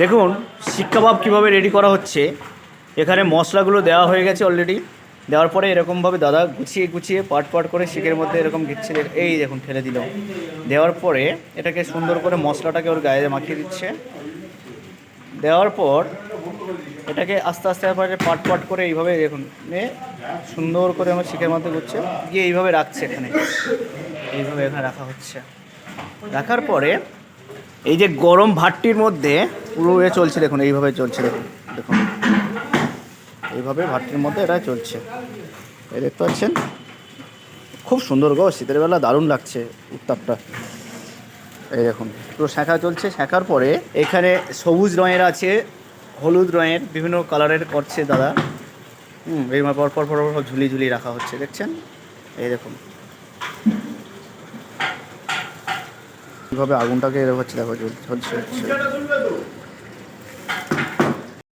দেখুন শিক কাবাব কীভাবে রেডি করা হচ্ছে? এখানে মশলাগুলো দেওয়া হয়ে গেছে অলরেডি দেওয়ার পরে এরকমভাবে দাদা গুছিয়ে গুছিয়ে পাট পাট করে শিকের মধ্যে এরকম দিচ্ছে এই দেখুন ঠেলে দিল। দেওয়ার পরে এটাকে সুন্দর করে মশলাটাকে ওর গায়ে মাখিয়ে দিচ্ছে। দেওয়ার পর এটাকে আস্তে আস্তে আস্তে পাট পাট করে এইভাবে দেখুন সুন্দর করে আমার শিখের মধ্যে করছে গিয়ে এইভাবে রাখছে এখানে। এইভাবে এখানে রাখা হচ্ছে। রাখার পরে এই যে গরম ভাতটির মধ্যে পুরো এ চলছে দেখুন, এইভাবে চলছে দেখুন দেখুন। এইভাবে ভাতটির মধ্যে এটা চলছে। এই দেখতে পাচ্ছেন? খুব সুন্দর গো, শীতের বেলা দারুণ লাগছে উত্তাপটা। এই দেখুন, পুরো শাঁখা চলছে, শাঁখার পরে এখানে সবুজ রঙের আছে, হলুদ রঙের, বিভিন্ন কালারের করছে দাদা। হুম, এইভাবে পর পর পর পর ঝুলি ঝুলি রাখা হচ্ছে, দেখছেন? এই দেখুন কীভাবে আগুনটাকে এরকম হচ্ছে দেখো জ্বল- ঝলসে হচ্ছে।